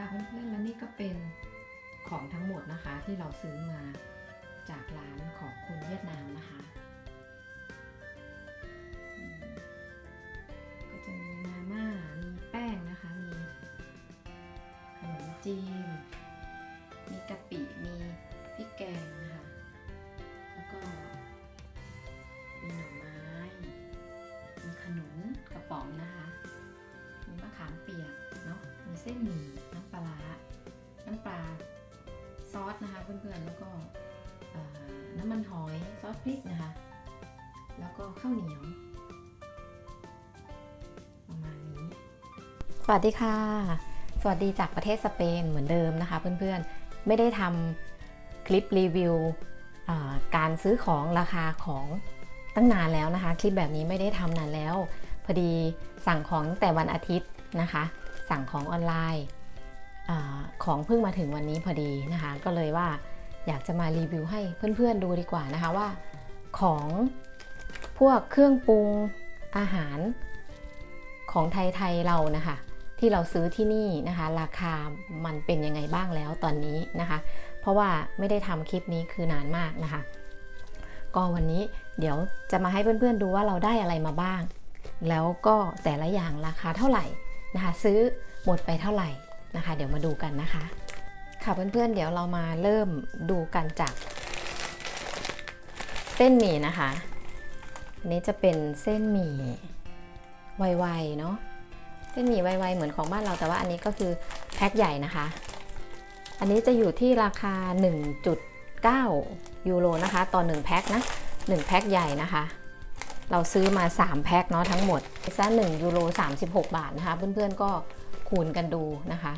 ค่ะเพื่อนๆและนี่ก็เป็นของทั้งหมดนะคะที่เราซื้อมาจากร้านของคนเวียดนามนะคะ ก็จะมีมาม่า มีแป้งนะคะ มีขนมจีน มีกะปิ มีพริกแกงนะคะ แล้วก็มีหน่อไม้ มีขนุนกระป๋องนะคะ มีมะขามเปียกเนาะ มีเส้นหมี่ อสนะคะเพื่อนๆแล้วก็น้ำมันหอยซอสพริกนะคะ แล้วก็ข้าวเหนียวประมาณนี้ สวัสดีค่ะ สวัสดีจากประเทศสเปนเหมือนเดิมนะคะ เพื่อนๆไม่ได้ทำคลิปรีวิวการซื้อของราคาของตั้งนานแล้วนะคะ คลิปแบบนี้ไม่ได้ทำนานแล้ว พอดีสั่งของตั้งแต่วันอาทิตย์นะคะ สั่งของออนไลน์ อของเพิ่งมาถึงวันนี้พอดีนะคะ ก็เลยว่าอยากจะมารีวิวให้เพื่อนๆดูดีกว่านะคะว่าของพวกเครื่องปรุงอาหารของไทยๆเรานะคะที่เราซื้อที่นี่นะคะ ราคามันเป็นยังไงบ้างแล้วตอนนี้นะคะ เพราะว่าไม่ได้ทำคลิปนี้คือนานมากนะคะ ก็วันนี้เดี๋ยวจะมาให้เพื่อนๆดูว่าเราได้อะไรมาบ้าง แล้วก็แต่ละอย่างราคาเท่าไหร่นะคะ ซื้อหมดไปเท่าไหร่ นะคะ เดี๋ยวมาดูกันนะคะ ค่ะเพื่อนๆเดี๋ยวเรามาเริ่มดูกันจาก เส้นหมี่นะคะนนี้จะเป็นเส้นหมี่ไวๆเนาะเส้นหมี่ไวๆเหมือนของบ้านเราแต่ว่าอันนี้ก็คือแพ็คใหญ่นะคะ อันนี้จะอยู่ที่ราคา 1.9 ยูโรนะคะ ต่อ 1 แพ็คนะ1แพ็คใหญ่นะคะ เราซื้อมา 3 แพ็คเนาะทั้งหมดซะ1ยูโร36 บาทนะคะ เพื่อนๆก็ คูณกันดูนะคะ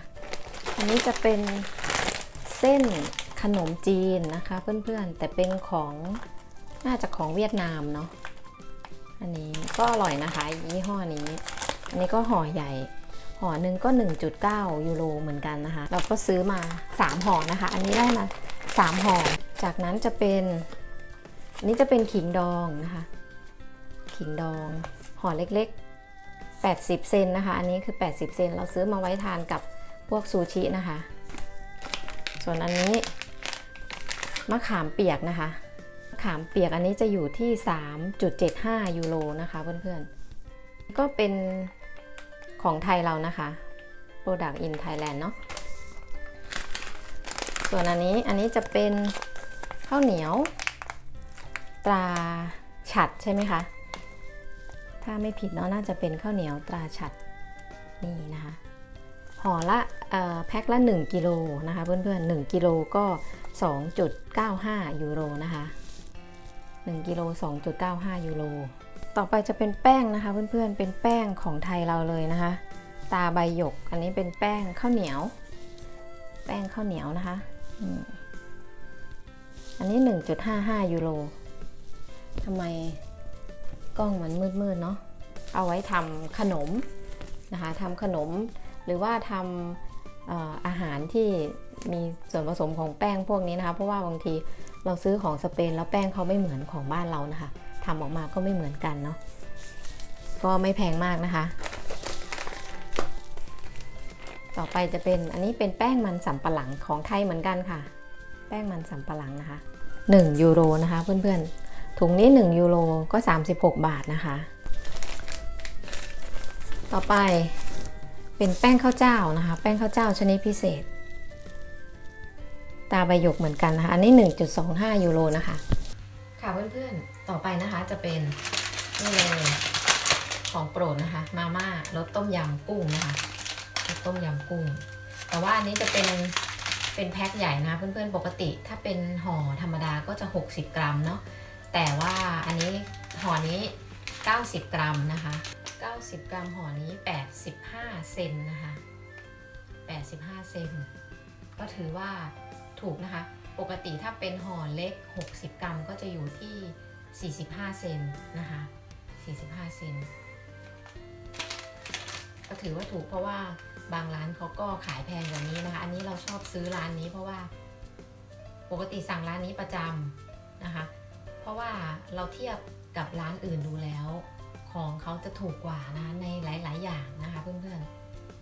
อันนี้จะเป็นเส้นขนมจีนนะคะเพื่อนๆ แต่เป็นของน่าจะของเวียดนามเนาะ อันนี้ก็อร่อยนะคะยี่ห้อนี้ อันนี้ก็ห่อใหญ่ ห่อหนึ่งก็ 1.9 ยูโรเหมือนกันนะคะ เราก็ซื้อมา 3 ห่อนะคะ อันนี้ได้มา3ห่อ จากนั้นจะเป็นอันนี้จะเป็นขิงดองนะคะ ขิงดองห่อเล็ก 80 เซนนะคะ อันนี้คือ 80 เซน เราซื้อมาไว้ทานกับพวกซูชินะคะ ส่วนอันนี้มะขามเปียกนะคะมะขามเปียกอันนี้จะอยู่ที่ 3.75 ยูโรนะคะเพื่อนๆ ก็เป็นของไทยเรานะคะ Product in Thailand เนาะ ส่วนอันนี้ อันนี้จะเป็นข้าวเหนียวตราฉัดใช่ไหมคะ ถ้าไม่ผิดเนาะน่าจะเป็นข้าวเหนียวตราฉัดนี่นะคะห่อละออแพ็คละ 1 กิโลนะคะเพื่อนๆ1กิโลก็ 2.95 ยูโรนะคะ1กิโล2.95 ยูโรต่อไปจะเป็นแป้งนะคะเพื่อนๆเป็นแป้งของไทยเราเลยนะคะ ตาใบหยกอันนี้เป็นแป้งข้าวเหนียว แป้งข้าวเหนียวนะคะอันนี้ 1.55 ยูโรทำไม กล้องมันมืดๆเนาะเอาไว้ทำขนมนะคะทำขนมหรือว่าทำเอ่ออาหารที่มีส่วนผสมของแป้งพวกนี้นะคะ เพราะว่าบางทีเราซื้อของสเปนแล้วแป้งเขาไม่เหมือนของบ้านเรานะคะทำออกมาก็ไม่เหมือนกันเนาะก็ไม่แพงมากนะคะ ต่อไปจะเป็นอันนี้เป็นแป้งมันสำปะหลังของไทยเหมือนกันค่ะ แป้งมันสำปะหลังนะคะ 1 ยูโรนะคะเพื่อนๆ ถุงนี้ 1 ยูโรก็ 36 บาทนะคะ ต่อไปเป็นแป้งข้าวเจ้านะคะ แป้งข้าวเจ้าชนิดพิเศษ ตาใบหยกเหมือนกันนะคะ อันนี้ 1.25 ยูโรนะคะ ค่ะเพื่อนๆ ต่อไปนะคะจะเป็นนี่เลยของโปรดนะคะ มาม่ารสต้มยำกุ้งนะคะรสต้มยำกุ้ง แต่ว่าอันนี้จะเป็นเป็นแพ็คใหญ่นะเพื่อนๆ ปกติถ้าเป็นห่อธรรมดาก็จะ 60 กรัมเนาะ แต่ว่าอันนี้ห่อนี้ 90 กรัมนะคะ 90 กรัมห่อนี้ 85 เซนนะคะ 85 เซนก็ถือว่าถูกนะคะ ปกติถ้าเป็นห่อเล็ก 60 กรัมก็จะอยู่ที่ 45 เซนนะคะ 45 เซนก็ถือว่าถูกเพราะว่าบางร้านเขาก็ขายแพงกว่านี้นะคะ อันนี้เราชอบซื้อร้านนี้เพราะว่า ปกติสั่งร้านนี้ประจำนะคะ เพราะว่าเราเทียบกับร้านอื่นดูแล้ว ของเขาจะถูกกว่านะในหลาย ๆ อย่างนะคะเพื่อน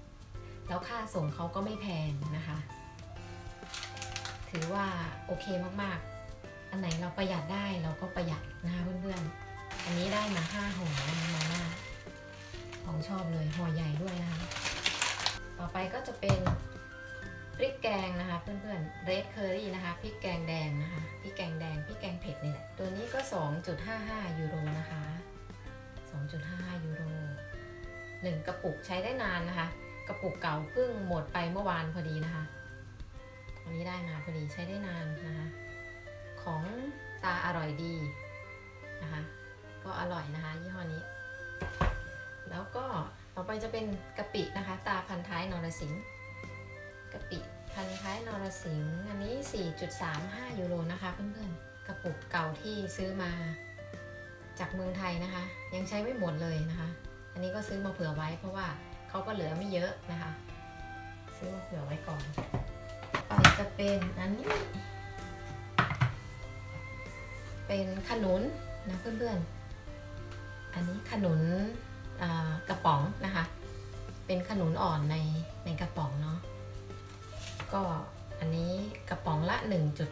ๆ แล้วค่าส่งเขาก็ไม่แพงนะคะ ถือว่าโอเคมากๆ อันไหนเราประหยัดได้เราก็ประหยัดนะคะเพื่อนๆ อันนี้ได้มาห้าห่อนมาม่าของชอบเลยห่อใหญ่ด้วยนะคะ ต่อไปก็จะเป็นพริกแกงนะคะเพื่อนๆ red curry นะคะพริกแกงแดงนะคะพริกแกงแดงพริกแกงเผ็ดนี่แหละ 2.55 ยูโรนะคะ 2.55 ยูโรหนึ่งกระปุกใช้ได้นานนะคะ กระปุกเก่าเพิ่งหมดไปเมื่อวานพอดีนะคะอันนี้ได้มาพอดีใช้ได้นานนะคะ ของตาอร่อยดีนะคะ ก็อร่อยนะคะยี่ห้อนี้ แล้วก็ต่อไปจะเป็นกะปินะคะ ตาพันท้ายนรสิงห์กะปิพันท้ายนรสิงห์อันนี้ 4.35 ยูโรนะคะเพื่อนๆ ระปุกเก่าที่ซื้อมาจากเมืองไทยนะคะ ยังใช้ไม่หมดเลยนะคะ อันนี้ก็ซื้อมาเผื่อไว้ เพราะว่าเขาก็เหลือไม่เยอะนะคะ ซื้อมาเผื่อไว้ก่อนต่อไปจะเป็นอันนี้ เป็นขนุนนะเพื่อนๆ อันนี้ขนุนกระป๋องนะคะ เป็นขนุนอ่อนในในกระป๋องเนาะก็อันนี้กระป๋องละ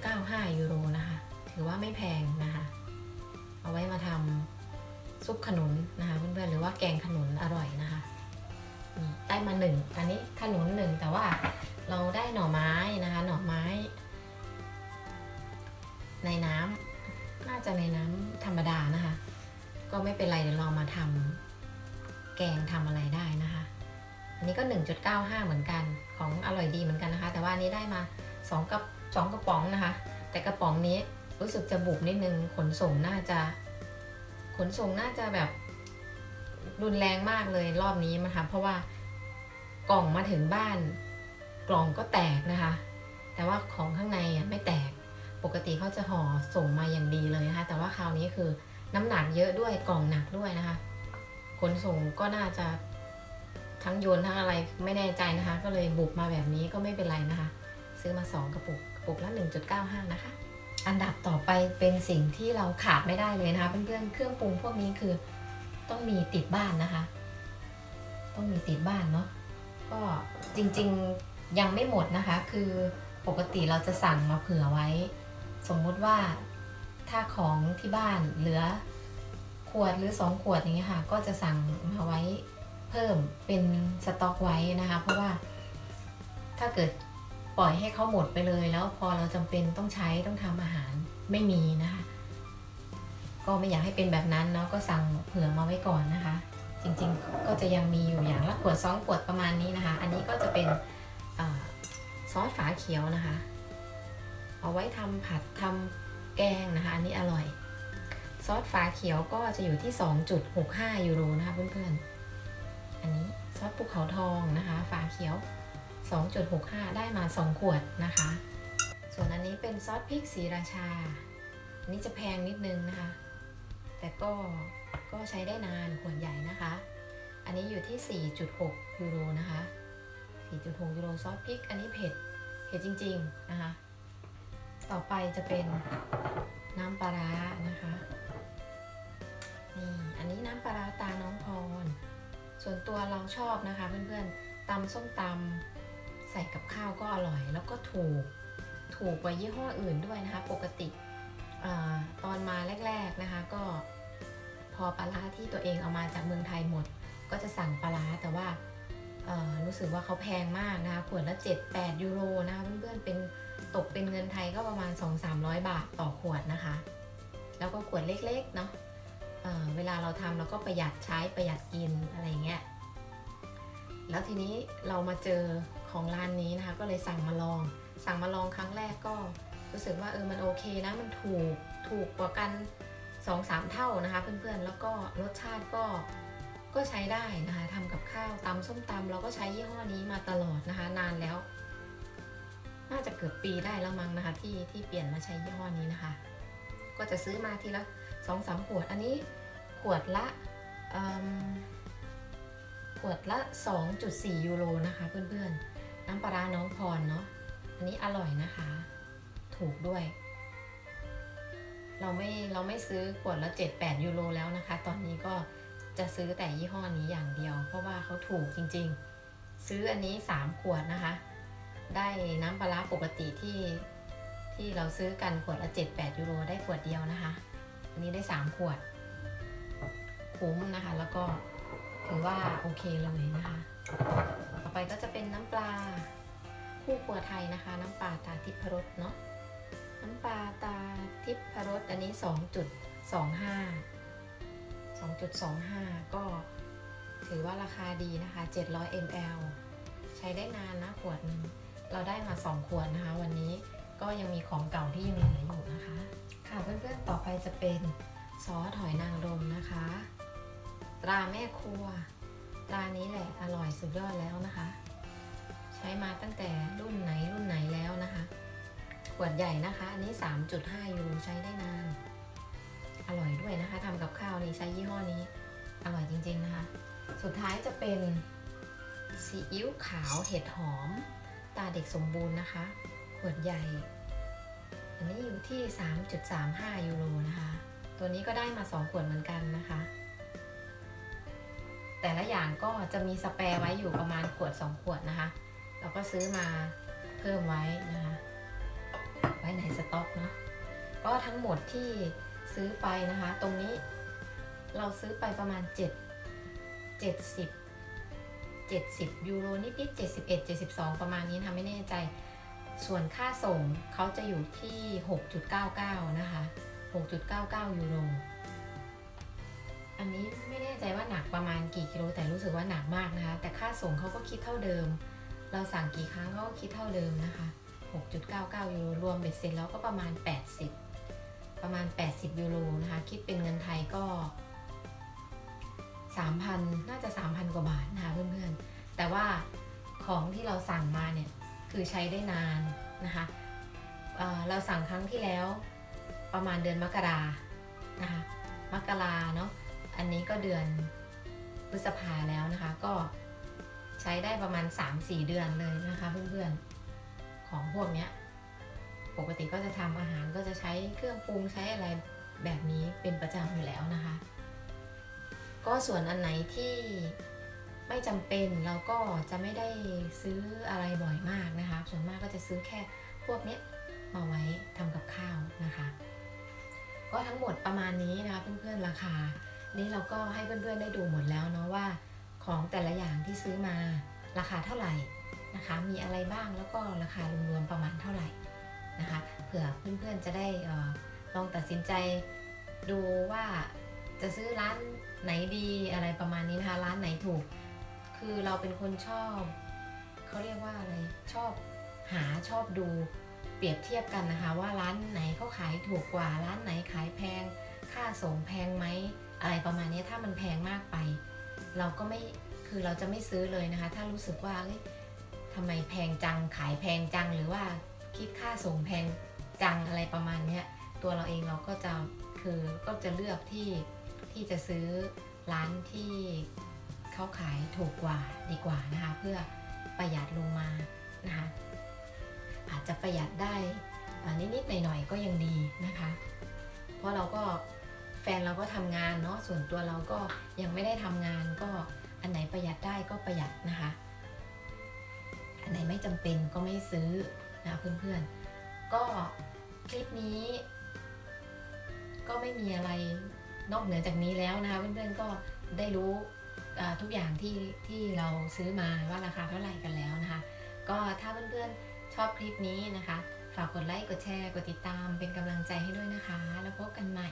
1.95 ยูโรนะคะ ถือว่าไม่แพงนะคะ เอาไว้มาทำซุปขนุนนะคะเพื่อนๆหรือว่าแกงขนุนอร่อยนะคะได้มาหนึ่งอันนี้ขนุนหนึ่งแต่ว่าเราได้หน่อไม้นะคะ หน่อไม้ ในน้ำน่าจะในน้ำธรรมดานะคะ ก็ไม่เป็นไรเดี๋ยวเรามาทำแกงทำอะไรได้นะคะ อันนี้ก็ 1.95 เหมือนกันของอร่อยดีเหมือนกันนะคะ แต่ว่านนี้ได้มา2กับ2กระป๋องนะคะ แต่กระป๋องนี้ รู้สึกจะบุบนิดนึงขนส่งน่าจะ ขนส่งน่าจะแบบรุนแรงมากเลยรอบนี้นะคะเพราะว่ากล่องมาถึงบ้านกล่องก็แตกนะคะ แต่ว่าของข้างในอะไม่แตกปกติเขาจะห่อส่งมาอย่างดีเลยนะคะ แต่ว่าคราวนี้คือน้ำหนักเยอะด้วยกล่องหนักด้วยนะคะ ขนส่งก็น่าจะทั้งโยนทั้งอะไรไม่แน่ใจนะคะ ก็เลยบุกมาแบบนี้ก็ไม่เป็นไรนะคะ ซื้อมา 2 กระปุกกระปุกละ1.95 นะคะ อันดับต่อไปเป็นสิ่งที่เราขาดไม่ได้เลยนะคะ เพื่อนๆเครื่องปรุงพวกนี้คือต้องมีติดบ้านนะคะ ต้องมีติดบ้านเนาะก็จริงๆยังไม่หมดนะคะ คือปกติเราจะสั่งมาเผื่อไว้ สมมุติว่าถ้าของที่บ้านเหลือขวดหรือ 2 ขวดอย่างเงี้ยค่ะ ก็จะสั่งมาไว้เพิ่มเป็นสต็อกไว้นะคะ เพราะว่าถ้าเกิด ปล่อยให้เขาหมดไปเลย แล้วพอเราจำเป็นต้องใช้ต้องทำอาหารไม่มีนะคะ ก็ไม่อยากให้เป็นแบบนั้นเนาะก็สั่งเผื่อมาไว้ก่อนนะคะ จริงๆก็จะยังมีอยู่อย่างละขวดสองขวดประมาณนี้นะคะ อันนี้ก็จะเป็นอซอสฝาเขียวนะคะ เอาไว้ทำผัดทำแกงนะคะ อันนี้อร่อย ซอสฝาเขียวก็จะอยู่ที่ 2.65 ยูโรนะคะเพื่อนๆอันนี้ซอสภูเขาทองนะคะ ฝาเขียว 2.65 ได้มา 2 ขวดนะคะ ส่วนอันนี้เป็นซอสพริกสีราชาอันนี้จะแพงนิดนึงนะคะ แต่ก็ก็ใช้ได้นานขวดใหญ่นะคะ อันนี้อยู่ที่ 4.6 ยูโรนะคะ 4.6 ยูโรซอสพริก อันนี้เผ็ด เผ็ดจริง ๆ นะคะ ต่อไปจะเป็นน้ำปลาร้านะคะนี่อันนี้น้ำปลาร้าตาน้องพร ส่วนตัวเราชอบนะคะเพื่อนๆตำส้มตำ ใส่กับข้าวก็อร่อย แล้วก็ถูกถูกกว่ายี่ห้ออื่นด้วยนะคะ ปกติอตอนมาแรก ๆนะคะ ก็พอปลาร้าที่ตัวเองเอามาจากเมืองไทยหมด ก็จะสั่งปลาร้าแต่ว่ารู้สึกว่าเขาแพงมากนะคะขวดละ 7-8 ยูโรนะคะเพื่อนๆเป็นตกเป็นเงินไทยก็ประมาณ 2-300 บาทต่อขวดนะคะ แล้วก็ขวดเล็กๆเนาะเเวลาเราทำเราก็ประหยัดใช้ประหยัดกินอะไรเงี้ยแล้วทีนี้เรามาเจอ ของร้านนี้นะคะ ก็เลยสั่งมาลอง สั่งมาลองครั้งแรกก็รู้สึกว่าเออมันโอเคนะมันถูกถูกกว่ากัน2อสามเท่านะคะเพื่อนๆแล้วก็รสชาติก็ก็ใช้ได้นะคะทำกับข้าวตำส้มตำเราก็ใช้ยี่ห้อนี้มาตลอดนะคะ นานแล้ว น่าจะเกือบปีได้แล้วมั้งนะคะ ที่ที่เปลี่ยนมาใช้ยี่ห้อนี้นะคะ ก็จะซื้อมาทีละสองสามขวดอันนี้ขวดละขวดละ 2.4 ยูโรนะคะเพื่อนๆ น้ำปลาร้าน้องพรเนาะ อันนี้อร่อยนะคะ ถูกด้วย เราไม่เราไม่ซื้อขวดละ7-8ยูโรแล้วนะคะ ตอนนี้ก็จะซื้อแต่ยี่ห้อนี้อย่างเดียว เพราะว่าเขาถูกจริง ๆ ซื้ออันนี้ 3 ขวดนะคะ ได้น้ำปลาร้าปกติที่ที่เราซื้อกันขวดละ7-8ยูโรได้ขวดเดียวนะคะ อันนี้ได้ 3 ขวด คุ้มนะคะ แล้วก็ถือว่าโอเคเลยนะคะ อไปก็จะเป็นน้ำปลาคู่ครัวไทยนะคะ น้ำปลาตาทิพรสเนาะน้ำปลาตาทิพรสอันนี้ 2.25 2.25 ก็ถือว่าราคาดีนะคะ 700 ml ใช้ได้นานนะขวดเราได้มา 2 ขวดนะคะ วันนี้ก็ยังมีของเก่าที่ยังเหลืออยู่นะคะ ค่ะเพื่อนๆต่อไปจะเป็นซอสหอยนางรมนะคะ ตราแม่ครัว ตานี้แหละอร่อยสุดยอดแล้วนะคะ ใช้มาตั้งแต่รุ่นไหนรุ่นไหนแล้วนะคะขวดใหญ่นะคะ อันนี้ 3.5 ยูโรใช้ได้นาน อร่อยด้วยนะคะทำกับข้าวนี่ใช้ยี่ห้อนี้ อร่อยจริงๆนะคะ สุดท้ายจะเป็นซีอิ๊วขาวเห็ดหอม ตาเด็กสมบูรณ์นะคะ ขวดใหญ่ อันนี้อยู่ที่ 3.35 ยูโรนะคะ ตัวนี้ก็ได้มา 2 ขวดเหมือนกันนะคะ แต่ละอย่างก็จะมีสแปร์ไว้อยู่ประมาณขวด 2 ขวดนะคะ เราก็ซื้อมาเพิ่มไว้นะคะ ไว้ในสต็อกเนาะก็ทั้งหมดที่ซื้อไปนะคะ ตรงนี้เราซื้อไปประมาณ 7 70 70 ยูโรนิดๆ71 72 ประมาณนี้นะคะไม่แน่ใจ ส่วนค่าส่งเขาจะอยู่ที่ 6.99 นะคะ 6.99 ยูโร อันนี้ไม่แน่ใจว่าหนักประมาณกี่กิโลแต่รู้สึกว่าหนักมากนะคะ แต่ค่าส่งเขาก็คิดเท่าเดิม เราสั่งกี่ครั้งเขาก็คิดเท่าเดิมนะคะ 6.99 ยูโรรวมเบ็ดเสร็จแล้วก็ประมาณ 80 ประมาณ 80 ยูโรนะคะ คิดเป็นเงินไทยก็ 3,000 น่าจะ 3,000 กว่าบาทนะคะเพื่อนๆ แต่ว่าของที่เราสั่งมาเนี่ยคือใช้ได้นานนะคะเเราสั่งครั้งที่แล้วประมาณเดือนมกรานะคะมกราเนาะ อันนี้ก็เดือนพฤษภาแล้วนะคะ ก็ใช้ได้ประมาณ 3-4 เดือนเลยนะคะเพื่อนๆ ของพวกเนี้ย ปกติก็จะทำอาหารก็จะใช้เครื่องปรุงใช้อะไรแบบนี้เป็นประจำอยู่แล้วนะคะ ก็ส่วนอันไหนที่ไม่จำเป็นเราก็จะไม่ได้ซื้ออะไรบ่อยมากนะคะ ส่วนมากก็จะซื้อแค่พวกเนี้ยมาไว้ทำกับข้าวนะคะ ก็ทั้งหมดประมาณนี้นะคะเพื่อนๆราคา นี้เราก็ให้เพื่อนๆได้ดูหมดแล้วเนาะว่า ของแต่ละอย่างที่ซื้อมาราคาเท่าไหร่นะคะ มีอะไรบ้างแล้วก็ราคารวมๆประมาณเท่าไหร่นะคะเผื่อเพื่อนๆจะได้ลองตัดสินใจดูว่าจะซื้อร้านไหนดีอะไรประมาณนี้นะคะร้านไหนถูก คือเราเป็นคนชอบเขาเรียกว่าอะไรชอบหาชอบดูเปรียบเทียบกันนะคะ ว่าร้านไหนเขาขายถูกกว่าร้านไหนขายแพง ค่าส่งแพงไหม อะไรประมาณนี้ถ้ามันแพงมากไป เราก็ไม่คือเราจะไม่ซื้อเลยนะคะ ถ้ารู้สึกว่าทำไมแพงจังขายแพงจังหรือว่าคิดค่าส่งแพงจังอะไรประมาณนี้ตัวเราเองเราก็จะคือก็จะเลือกที่ที่จะซื้อร้านที่เขาขายถูกกว่าดีกว่านะคะ เพื่อประหยัดลงมานะคะอาจจะประหยัดได้นิดๆหน่อยๆก็ยังดีนะคะ เพราะเราก็ ฟนเราก็ทำงานเนาะส่วนตัวเราก็ยังไม่ได้ทำงานก็อันไหนประหยัดได้ก็ประหยัดนะคะ อันไหนไม่จำเป็นก็ไม่ซื้อนะเพื่อนๆ ก็คลิปนี้ ก็ไม่มีอะไรนอกเหนือจากนี้แล้วนะคะเพื่อนๆก็ได้รู้ทุกอย่างที่ที่เราซื้อมาว่าราคาเท่าไหร่กันแล้วนะคะ ก็ถ้าเพื่อนๆชอบคลิปนี้นะคะ ฝากกดไลค์กดแชร์กดติดตามเป็นกำลังใจให้ด้วยนะคะ แล้วพบกันใหม่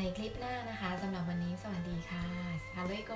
ในคลิปหน้านะคะสำหรับวันนี้สวัสดีค่ะฮาโลโก